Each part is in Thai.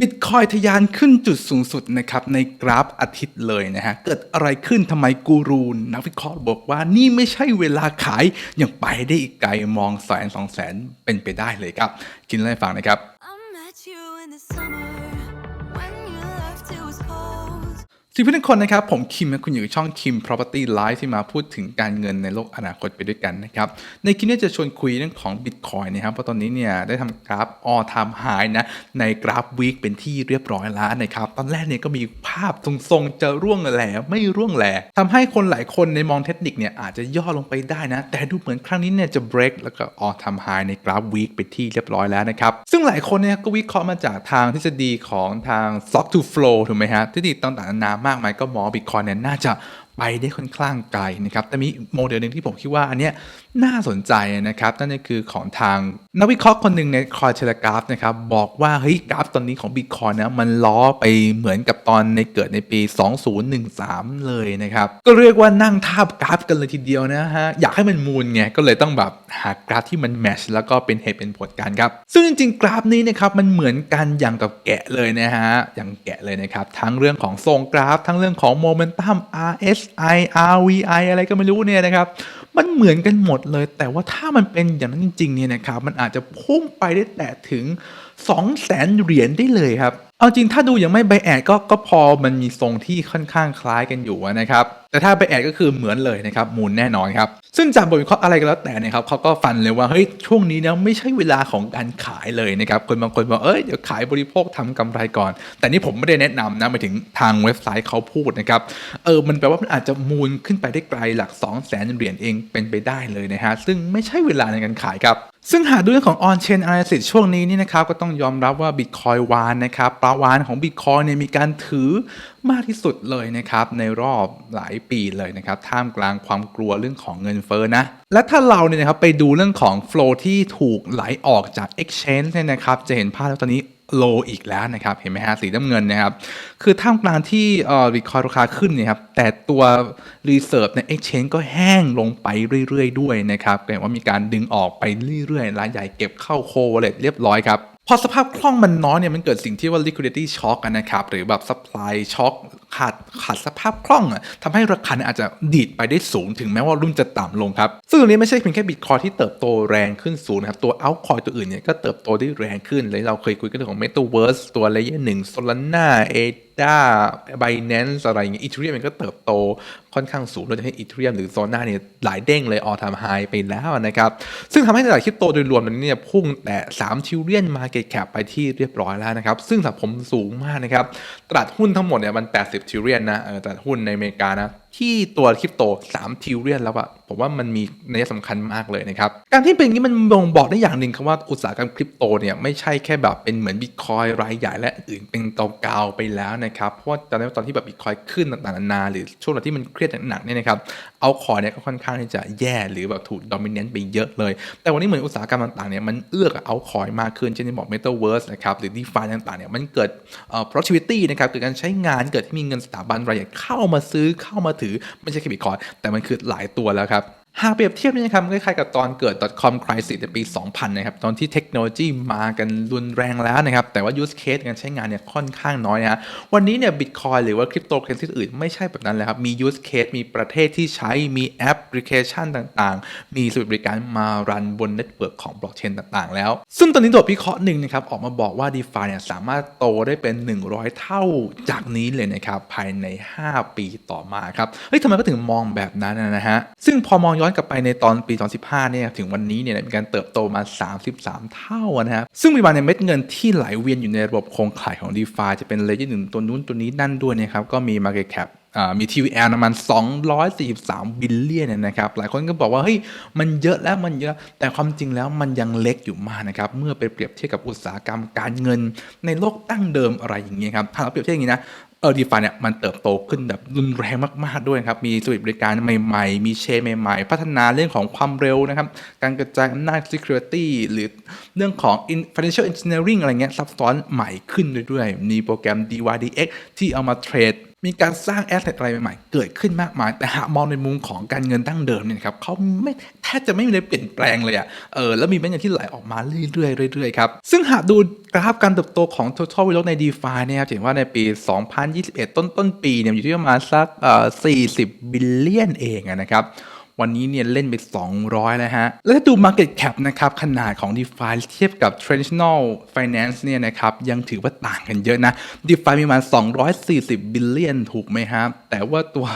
บิตคอยทะยานขึ้นจุดสูงสุดนะครับในกราฟอาทิตย์เลยนะฮะ เกิดอะไรขึ้นทำไมกูรูนักวิเคราะห์บอกว่านี่ไม่ใช่เวลาขาย ยังไปได้อีกไกลมองแสนสองแสนเป็นไปได้เลยครับ กินเล่าฟังนะครับ cold. สวัสดีเพื่อนทุกคนนะครับ ผมคิมและคุณอยู่ช่องคิม Property Live ที่มาพูดถึงการเงินในโลกอนาคตไปด้วยกันนะครับ ในคลิปนี้จะชวนคุยเรื่องของ Bitcoin นะครับ เพราะตอนนี้เนี่ยได้ทำกราฟ all time high นะ ในกราฟ week เป็นที่เรียบร้อยแล้วนะครับ ตอนแรกเนี่ยก็มีภาพทรงๆ จะร่วงแหล่ไม่ร่วงแหล่ทำให้คนหลายคนในมองเทคนิคเนี่ยอาจจะย่อลงไปได้นะ แต่ดูเหมือนครั้งนี้เนี่ยจะ break แล้วก็ all time high ในกราฟ week เป็นที่เรียบร้อยแล้วนะครับ ซึ่งหลายคนเนี่ยก็วิเคราะห์มาจากทางทฤษฎีของทาง stock to flow ถูกไหมฮะทฤษฎีต่างๆนานามากมายก็มอง Bitcoin เนี่ยน่าจะไปได้ค่อนข้างไกลนะครับแต่มีโมเดลหนึ่งที่ผมคิดว่าอันเนี้ย น่าสนใจนะครับ นั่นก็คือของทางนักวิเคราะห์คนหนึ่งในคอยเทเลกราฟนะครับ บอกว่า เฮ้ยกราฟตอนนี้ของ Bitcoin นะมันล้อไปเหมือนกับตอนในเกิดในปี 2013 เลยนะครับ ก็เรียกว่านั่งทาบกราฟกันเลยทีเดียวนะฮะ อยากให้มันมูลไง ก็เลยต้องแบบหากราฟที่มันแมชแล้วก็เป็นเหตุเป็นผลกันครับ ซึ่งจริงๆ กราฟนี้นะครับมันเหมือนกันอย่างกับแกะเลยนะฮะอย่างแกะเลยนะครับทั้งเรื่องของทรงกราฟ ทั้งเรื่องของโมเมนตัม RSI RVI อะไรก็ไม่รู้เนี่ยนะครับมันเหมือนกันหมดเลย แต่ว่าถ้ามันเป็นอย่างนั้นจริงๆเนี่ยนะครับมันอาจจะพุ่งไปได้แต่ถึง 2 0 0แสนเหรียญได้เลยครับ เอาจริงถ้าดูยังไม่ไบแอดก็ก็พอมันมีทรงที่ค่อนข้างคล้ายกันอยู่นะครับ แต่ถ้าไบแอดก็คือเหมือนเลยนะครับมูลแน่นอนครับ ซึ่งจากบทวิเคราะห์อะไรก็แล้วแต่นะครับเขาก็ฟันเลยว่าเฮ้ยช่วงนี้เนี่ยไม่ใช่เวลาของการขายเลยนะครับคนบางคนบอกเอ้ยเดี๋ยวขายบริโภคทำกำไรก่อน แต่นี่ผมไม่ได้แนะนำนะหมายถึงทางเว็บไซต์เขาพูดนะครับเออมันแปลว่ามันอาจจะมูลขึ้นไปได้ไกลหลัก 2 0 0แสนเหรียญเองเป็นไปได้เลยนะฮะซึ่งไม่ใช่เวลาในการขายครับซึ่งหากดูเรื่องของ on chain analysis ช่วงนี้นี่นะครับก็ต้องยอมรับว่า Bitcoin วานนะครับปลาวานของ Bitcoin เนี่ยมีการถือมากที่สุดเลยนะครับในรอบหลายปีเลยนะครับท่ามกลางความกลัวเรื่องของเงินเฟ้อนะ และถ้าเราเนี่ยนะครับไปดูเรื่องของ flow ที่ถูกไหลออกจาก exchange เนี่ยนะครับจะเห็นภาพแล้วตอนนี้ โลอีกแล้วนะครับ เห็นไหมฮะสีน้ำเงินนะครับ คือท่ามกลางที่เอ่อรีคอยราคาขึ้นเนี่ยครับ แต่ตัวรีเซิร์ฟในเอ็กชแนนก็แห้งลงไปเรื่อยๆ ด้วยนะครับแปลว่ามีการดึงออกไปเรื่อยๆรายใหญ่เก็บเข้าโค wallet เรียบร้อยครับพอสภาพคล่องมันน้อยเนี่ยมันเกิดสิ่งที่ว่า liquidity shock อะนะครับ หรือแบบ supply shock ขาดขาดสภาพคล่องอะทำให้ราคาเนี่ยอาจจะดีดไปได้สูงถึงแม้ว่ารุ่นจะต่ำลงครับ ซึ่งตรงนี้ไม่ใช่เพียงแค่บิตคอยที่เติบโตแรงขึ้นสูงนะครับตัวเอาคอยตัวอื่นเนี่ยก็เติบโตได้แรงขึ้นเลยเราเคยคุยกันเรื่องของเมตาเวิร์สตัวเลเยอร์หนึ่งโซลาร่าเอะไรอย่างเงี้ย Ethereum มันก็เติบโตค่อนข้างสูงโดยเฉพาะ Ethereum หรือ Solana เนี่ยหลายเด้งเลย all time high ไปแล้วนะครับ ซึ่งทำให้ตลาดคริปโตโดยรวมตอนนี้เนี่ยพุ่งแต่3 trillion market cap ไปที่เรียบร้อยแล้วนะครับ ซึ่งสำหรับผมสูงมากนะครับ ตลาดหุ้นทั้งหมดเนี่ยมัน 80 trillion นะเออตลาดหุ้นในอเมริกานะ ที่ตัวคริปโต3 trillion แล้วอะผมว่ามันมีนัยสำคัญมากเลยนะครับ การที่เป็นอย่างนี้มันบ่งบอกได้อย่างหนึ่งครับว่าอุตสาหกรรมคริปโตเนี่ยไม่ใช่แค่แบบเป็นเหมือนบิตคอยรายใหญ่และอื่นเป็นเกาๆไปแล้วนะครับ เพราะว่าตอนนี้นตอนที่แบบบิตคอยขึ้นต่างๆนานาหรือช่วงที่มันเครียดหนักๆเนี่ยนะครับเอาคอยเนี่ยก็ค่อนข้างที่จะแย่หรือแบบถูกดอมิเนนต์ไปเยอะเลย แต่วันนี้เหมือนอุตสาหกรรมต่างๆเนี่ยมันเอื้อกับเอาคอยมากขึ้นเช่นที่บอก Metaverse นะครับหรือ DeFi ต่างๆเนี่ยมันเกิดเอ่อ productivity นะครับเกิดการใช้งานเกิดที่มีเงินสถาบันรายใหญ่เข้ามาซื้อเข้ามาถือไม่ใช่แค่บิตคอยแต่มันคือหลายตัวแล้วครับ หากเปรียบเทียบนี่นะครับคล้ายๆกับตอนเกิด .com crisis ในปี 2000 นะครับ ตอนที่เทคโนโลยีมากันรุนแรงแล้วนะครับ แต่ว่า use case การใช้งานเนี่ยค่อนข้างน้อยนะฮะวันนี้เนี่ย Bitcoin หรือว่าคริปโตเคอเรนซีอื่นไม่ใช่แบบนั้นเลยครับ มี use case มีประเทศที่ใช้มีแอปพลิเคชันต่างๆ มีสวิตบริการมารันบนเน็ตเวิร์กของบล็อกเชนต่างๆ แล้ว ซึ่งตอนนี้ตัววิเคราะห์หนึ่งนะครับออกมาบอกว่า DeFi เนี่ยสามารถโตได้เป็น 100 เท่าจากนี้เลยนะครับภายใน 5 ปีต่อมาครับเฮ้ยทำไมก็ถึงมองแบบนั้นนะฮะซึ่งพอมองย้อนกลับไปในตอนปี 2015 เนี่ยถึงวันนี้เนี่ยมีการเติบโตมา 33 เท่านะครับซึ่งปัจจุบันในเม็ดเงินที่ไหลเวียนอยู่ในระบบโครงข่ายของ d e f i จะเป็นเลเยอร์หนึ่งตัวนู้นตัวนี้นั่นด้วยนะครับก็มี Market Cap อ่ามี TVL ประมาณ 243 บิลเลียนนะครับ หลายคนก็บอกว่า เฮ้ย มันเยอะแล้ว มันเยอะ แต่ความจริงแล้วมันยังเล็กอยู่มากนะครับ เมื่อไปเปรียบเทียบกับอุตสาหกรรมการเงินในโลกตั้งเดิมอะไรอย่างเงี้ยครับ ถ้าเราเปรียบเทียบอย่างนี้นะ เออดีฟาเนี่ยมันเติบโตขึ้นแบบรุนแรงมาก ๆ ด้วยครับ มีสวิตบริการใหม่ ๆ มีเชนใหม่ ๆ พัฒนาเรื่องของความเร็วนะครับ การกระจายอำนาจ security หรือเรื่องของ financial engineering อะไรเงี้ยซับซ้อนใหม่ขึ้นเรื่อยๆ มีโปรแกรม DYDX ที่เอามาเทรด มีการสร้างแอสเซทอะไรใหม่ๆ เกิดขึ้นมากมาย แต่หากมองในมุมของการเงินตั้งเดิมเนี่ยครับเขาไม่แทบจะไม่มีอะไรเปลี่ยนแปลงเลยอะเออแล้วมีแบงก์เงินที่ไหลออกมาเรื่อยๆเรื่อยๆครับซึ่งหากดูกราฟการเติบโตของ total value ใน DeFi เนี่ยครับจะเห็นว่าในปี 2021 ต้นต้นปีเนี่ยอยู่ที่ประมาณสักเอ่อ40 บิลเลียนเองนะครับ วันนี้เนี่ยเล่นไป 200 แล้วฮะ แล้วถ้าดู Market Cap นะครับ ขนาดของ DeFi เทียบกับ Traditional Finance เนี่ยนะครับ ยังถือว่าต่างกันเยอะนะ DeFi มีประมาณ 240 บิลเลียนถูกไหมครับ แต่ว่าตัว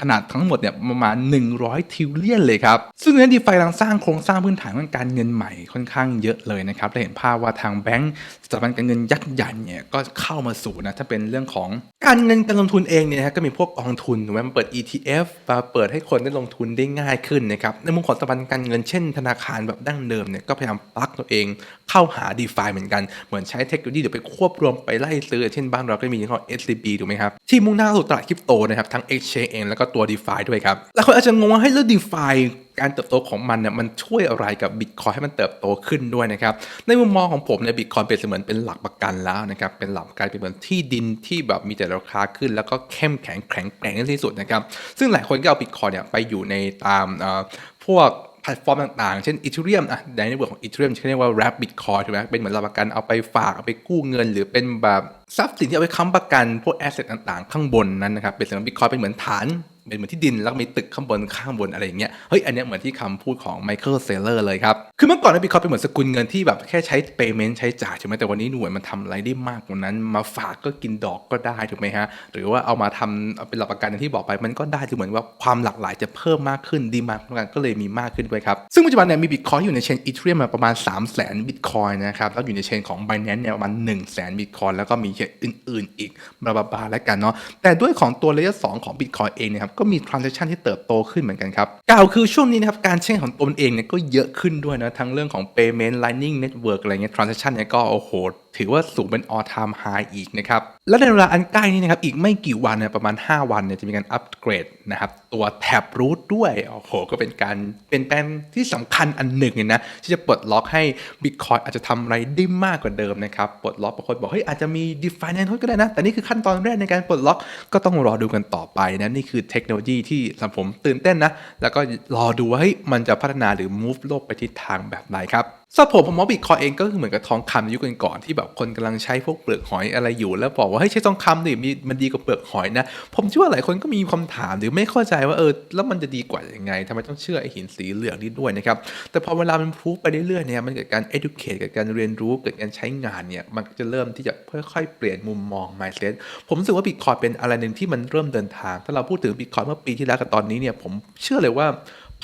ขนาดทั้งหมดเนี่ยประมาณ 100 ทิลเลียนเลยครับ ซึ่งในดีไฟกำลังสร้างโครงสร้างพื้นฐานทางการเงินใหม่ค่อนข้างเยอะเลยนะครับเราเห็นภาพว่าทางแบงก์สถาบันการเงินยักษ์ใหญ่เนี่ยก็เข้ามาสู่นะถ้าเป็นเรื่องของการเงินการลงทุนเองเนี่ยนะฮะก็มีพวกกองทุนถูกไหมมันเปิด ETF มาเปิดให้คนได้ลงทุนได้ง่ายขึ้นนะครับในมุมของสถาบันการเงินเช่น ธนาคารแบบดั้งเดิมเนี่ยก็พยายามปลักตัวเอง เข้าหา d e f i เหมือนกันเหมือนใช้เทคโนโลยีเดี๋ยวไปควบรวมไปไล่ซื้อเช่นบ้านเราก็มีอย่างของ SCB ถูกไหมครับที่มุ่งหน้าสู่ตลาดคริปโตนะครับทั้ง Exchange เองแล้วก็ตัว d e f i ด้วยครับแล้วคนอาจจะงงว่าให้ยแล้ว d e f i การเติบโตของมันเนี่ยมันช่วยอะไรกับบิตคอยให้มันเติบโตขึ้นด้วยนะครับในมุมมองของผมเนี่ยบิตคอยเป็นเสมือนเป็นหลักประกันแล้วนะครับเป็นหลักประกันเป็นเหมือนที่ดินที่แบบมีแต่ราคาขึ้น แล้วก็เข้มแข็งแข็งแกร่งที่สุดนะครับซึ่งหลายคนก็เอาบิตคอยเนี่ยไปอยู่ในตามเอ่อพวกแพลตฟอร์มต่างๆ เช่น Ethereum อะในในเวิร์ของ Ethereum ที่เรียกว่า Wrap Bitcoin ถูกไหมเป็นเหมือนหลักประกันเอาไปฝากเอาไปกู้เงิน หรือเป็นแบบทรัพย์สินที่เอาไปค้ำประกันพวก asset ต่างๆ ข้างบนนั้นนะครับเป็นสำหรับ Bitcoin เป็นเหมือนฐาน เป็นเหมือนที่ดินแล้วมีตึกข้างบนข้างบนอะไรอย่างเงี้ยเฮ้ยอันเนี้ยเหมือนที่คำพูดของ Michael Saylor เลยครับ คือเมื่อก่อนนะ Bitcoin เป็นเหมือนสกุลเงินที่แบบแค่ใช้ payment ใช้จ่ายใช่ไหมแต่วันนี้หน่วยมันทำอะไรได้มากกว่านั้น มาฝากก็กินดอกก็ได้ถูกไหมฮะหรือว่าเอามาทำเป็นหลักประกันอย่างที่บอกไปมันก็ได้คือเหมือนว่าความหลากหลายจะเพิ่มมากขึ้นดีมากกันก็เลยมีมากขึ้นด้วยครับซึ่งปัจจุบันเนี่ยมี Bitcoin อยู่ในเชน Ethereum มาประมาณ 3 0 0 0 0 0 Bitcoin นะครับแล้วอยู่ในเชนของ Binance เนี่ยประมาณ 1 0 0 0 0 0 Bitcoin แล้วก็มีเชนอื่น ๆ อีกบลาบลาแล้วกันเนาะแต่ด้วยของตัว Layer 2ของ Bitcoin เองเนะครับก็มี transaction ที่เติบโตขึ้นเหมือนกันครับกล่าวคือช่วงนี้นะครับการใช้ของตนเองเนี่ยก็เยอะขึ้นด้วยนะทั้งเรื่องของ payment lightning network อะไรเงี้ย transaction เนี่ยก็โอ้โหถือว่าสูงเป็น all time high อีกนะครับและในเวลาอันใกล้นี้นะครับอีกไม่กี่วันเนี่ยประมาณ 5 วันเนี่ยจะมีการอัปเกรดนะครับตัวแท็บรูทด้วยโอ้โหก็เป็นการเป็นแปลงที่สำคัญอันหนึ่งเลยนะที่จะปลดล็อกให้ Bitcoin อาจจะทำอะไรได้มากกว่าเดิมนะครับปลดล็อกบางคนบอกเฮ้ยอาจจะมี DeFi ในทก็ได้นะ แต่นี่คือขั้นตอนแรกในการปลดล็อกก็ต้องรอดูกันต่อไปนะนี่คือเทคโนโลยีที่สำหรับผมตื่นเต้นนะแล้วก็รอดูว่าเฮ้ยมันจะพัฒนาหรือ move โลกไปทิศทางแบบไหนครับ สำหรับผมผมมองบิตคอยเองก็คือเหมือนกับทองคำในยุคก่อนๆที่แบบคนกำลังใช้พวกเปลือกหอยอะไรอยู่ แล้วบอกว่าเฮ้ยใช้ทองคำดิมีมันดีกว่าเปลือกหอยนะ ผมเชื่อว่าหลายคนก็มีคำถามหรือไม่เข้าใจว่าเออแล้วมันจะดีกว่ายังไงทำไมต้องเชื่อไอหินสีเหลืองนี้ด้วยนะครับ แต่พอเวลามันพูไปเรื่อยๆเนี่ยมันเกิดการ educate เกิดการเรียนรู้เกิดการใช้งานเนี่ยมันจะเริ่มที่จะค่อยๆเปลี่ยนมุมมอง mindset ผมรู้สึกว่าบิตคอยเป็นอะไรหนึ่งที่มันเริ่มเดินทาง ถ้าเราพูดถึงบิตคอยเมื่อปีที่แล้วกับตอนนี้เนี่ยผมเชื่อเลยว่า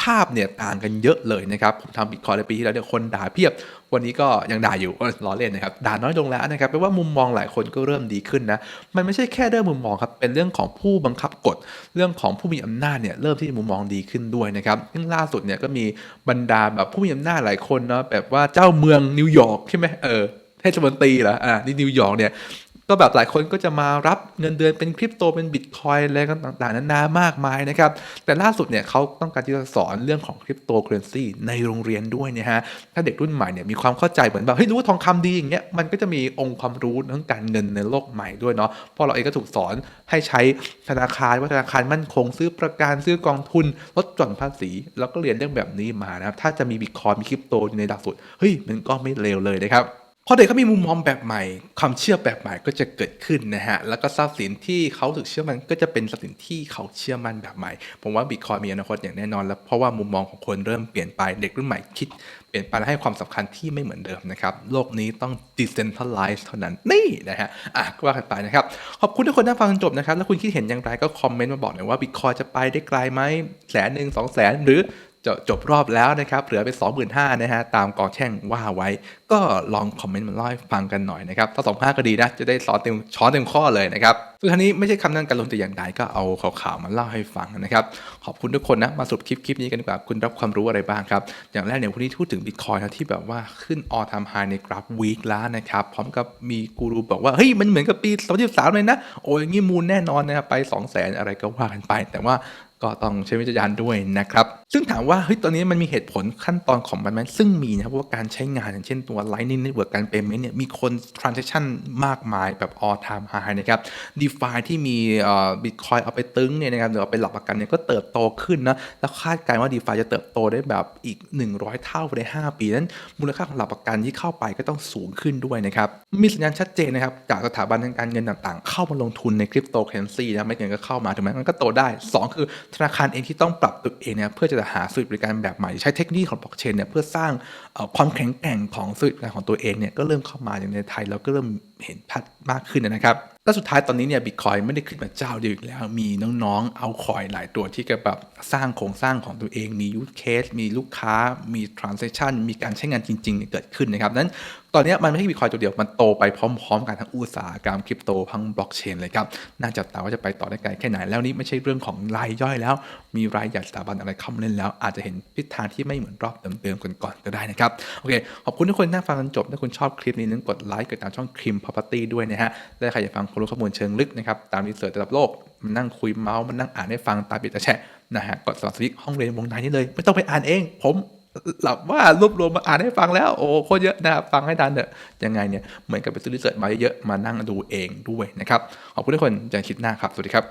ภาพเนี่ยต่างกันเยอะเลยนะครับผมทำบิตคอยในปีที่แล้วเนี่ยคนด่าเพียบ วันนี้ก็ยังด่าอยู่ล้อเล่นนะครับด่าน้อยลงแล้วนะครับแปลว่ามุมมองหลายคนก็เริ่มดีขึ้นนะมันไม่ใช่แค่เรื่องมุมมองครับเป็นเรื่องของผู้บังคับกฎ เรื่องของผู้มีอำนาจเนี่ยเริ่มที่มุมมองดีขึ้นด้วยนะครับซึ่งล่าสุดเนี่ยก็มีบรรดาแบบผู้มีอำนาจหลายคนเนาะแบบว่าเจ้าเมืองนิวยอร์กใช่ไหมเออเทศมนตรีเหรออ่านี่นิวยอร์กเนี่ย ก็แบบหลายคนก็จะมารับเงินเดือนเป็นคริปโตเป็นบิตคอยอะไรกันต่างๆนานามากมายนะครับ แต่ล่าสุดเนี่ยเขาต้องการที่จะสอนเรื่องของคริปโตเคอเรนซีในโรงเรียนด้วยเนะฮะถ้าเด็กรุ่นใหม่เนี่ยมีความเข้าใจเหมือนแบบเฮ้ยรู้ว่าทองคำดีอย่างเงี้ยมันก็จะมีองค์ความรู้เรื่องการเงินในโลกใหม่ด้วยเนาะเพราะเราเองก็ถูกสอนให้ใช้ธนาคารว่าธนาคารมั่นคงซื้อประกันซื้อกองทุนลดหย่อนภาษีแล้วก็เรียนเรื่องแบบนี้มานะครับถ้าจะมีบิตคอยมีคริปโตในหลักสูตรเฮ้ยมันก็ไม่เลวเลยนะครับ พอเด็กเขามีมุมมองแบบใหม่ ความเชื่อแบบใหม่ก็จะเกิดขึ้นนะฮะ แล้วก็ทรัพย์สินที่เขาถึกเชื่อมันก็จะเป็นทรัพย์สินที่เขาเชื่อมันแบบใหม่ ผมว่าบิตคอยมีอนาคตอย่างแน่นอน แล้วเพราะว่ามุมมองของคนเริ่มเปลี่ยนไป เด็กรุ่นใหม่คิดเปลี่ยนไปและให้ความสำคัญที่ไม่เหมือนเดิมนะครับ โลกนี้ต้อง decentralize เท่านั้น นี่นะฮะ อะก็ว่ากันไปนะครับ ขอบคุณทุกคนที่ฟังจนจบนะครับ แล้วคุณคิดเห็นอย่างไรก็คอมเมนต์มาบอกหน่อยว่าบิตคอยจะไปได้ไกลไหมแสนหนึ่งสองแสนหรือ จบรอบแล้วนะครับ เหลือไป25,000นะฮะตามกองแช่งว่าไว้ ก็ลองคอมเมนต์มาเล่าให้ฟังกันหน่อยนะครับถ้า25ก็ดีนะ จะได้สอนเต็มช้อนเต็มข้อเลยนะครับสุดท้ายนี้ไม่ใช่คำนั่งการลงแต่อย่างใดก็เอาข่าวๆมาเล่าให้ฟังนะครับ ขอบคุณทุกคนนะมาสรุปคลิปคลิปนี้กันดีกว่าคุณรับความรู้อะไรบ้างครับ อย่างแรกเนี่ยวันนี้พูดถึงบิตคอยนะที่แบบว่าขึ้น all time high ในกราฟวีคแล้วนะครับพร้อมกับมีกูรูบอกว่าเฮ้ยมันเหมือนกับปี2023เลยนะโอ้ยงี้มูลแน่นอนนะครับไป 2 0 0 0 0 0อะไรก็ว่ากันไป แต่ว่าก็ต้องใช้วิจารณญาณด้วยนะครับซึ่งถามว่าเฮ้ยตอนนี้มันมีเหตุผลขั้นตอนของมันไหมซึ่งมีนะครับว่าการใช้งานอย่างเช่นตัว Lightning Network การ payment เนี่ยมีคน transaction มากมายแบบ all time high นะครับ DeFi ที่มี Bitcoin เอาไปตึงเนี่ยนะครับหรือเอาไปหลักประกันเนี่ยก็เติบโตขึ้นนะแล้วคาดการณ์ว่า DeFi จะเติบโตได้แบบอีก 100 เท่าใน 5 ปีนั้นมูลค่าของหลักประกันที่เข้าไปก็ต้องสูงขึ้นด้วยนะครับมีสัญญาณชัดเจนนะครับจากสถาบันทางการเงินต่างๆ เข้ามาลงทุนในคริปโตเคอเรนซีนะไม่เงินก็เข้ามาถึงแม้มันก็โตได้ 2 คือธนาคารเองที่ต้องปรับตัวเองเนี่ยเพื่อจะจะหาสื่อบริการแบบใหม่ใช้เทคโนโลยีของบล็อกเชนเนี่ยเพื่อสร้างความแข็งแกร่งของสื่อบริการของตัวเองเนี่ยก็เริ่มเข้ามาอย่างในไทยแล้วก็เริ่มเห็นพัดมากขึ้นนะครับและสุดท้ายตอนนี้เนี่ยบิตคอยไม่ได้ขึ้นมาเจ้าเดียวอีกแล้ว มีน้องๆเอาคอยหลายตัวที่ก็แบบสร้างโครงสร้างของตัวเอง มียูสเคสมีลูกค้า มี transaction มีการใช้งานจริงๆ เกิดขึ้นนะครับนั้นตอนนี้มันไม่ใช่บิตคอยตัวเดียว มันโตไปพร้อมๆ กันทั้งอุตสาหกรรมคริปโตทั้งบล็อกเชนเลยครับ น่าจับตาว่าจะไปต่อได้ไกลแค่ไหน แล้วนี้ไม่ใช่เรื่องของรายย่อยแล้ว มีรายใหญ่สถาบันอะไรเข้ามาเล่นแล้ว อาจจะเห็นทิศทางที่ไม่เหมือนรอบเดิมๆก่อนๆก็ได้นะครับ โอเค ขอบคุณทุกคนที่นั่งฟังจนจบ ถ้าคุณชอบคลิปนี้นึกกดไลค์กดตามช่องครีม property ด้วยนะฮะและใครอยากฟังความรู้ข้อมูลเชิงลึกนะครับตามรีเสิร์ชระดับโลกมันนั่งคุยเมาส์มันนั่งอ่านให้ฟังตามบิดตาแชะนะฮะกดสมัครสลิปห้องเรียนวงในนี้เลย ไม่ต้องไปอ่านเอง ผมหลับว่ารวบรวมมาอ่านให้ฟังแล้วโอ้โคตรเยอะนะครับฟังให้ทันเถอะยังไงเนี่ยเหมือนกับไปซื้อรีเสิร์ชมาเยอะมานั่งดูเองด้วยนะครับขอบคุณทุกคนจอกันคลิปหน้าครับสวัสดีครับ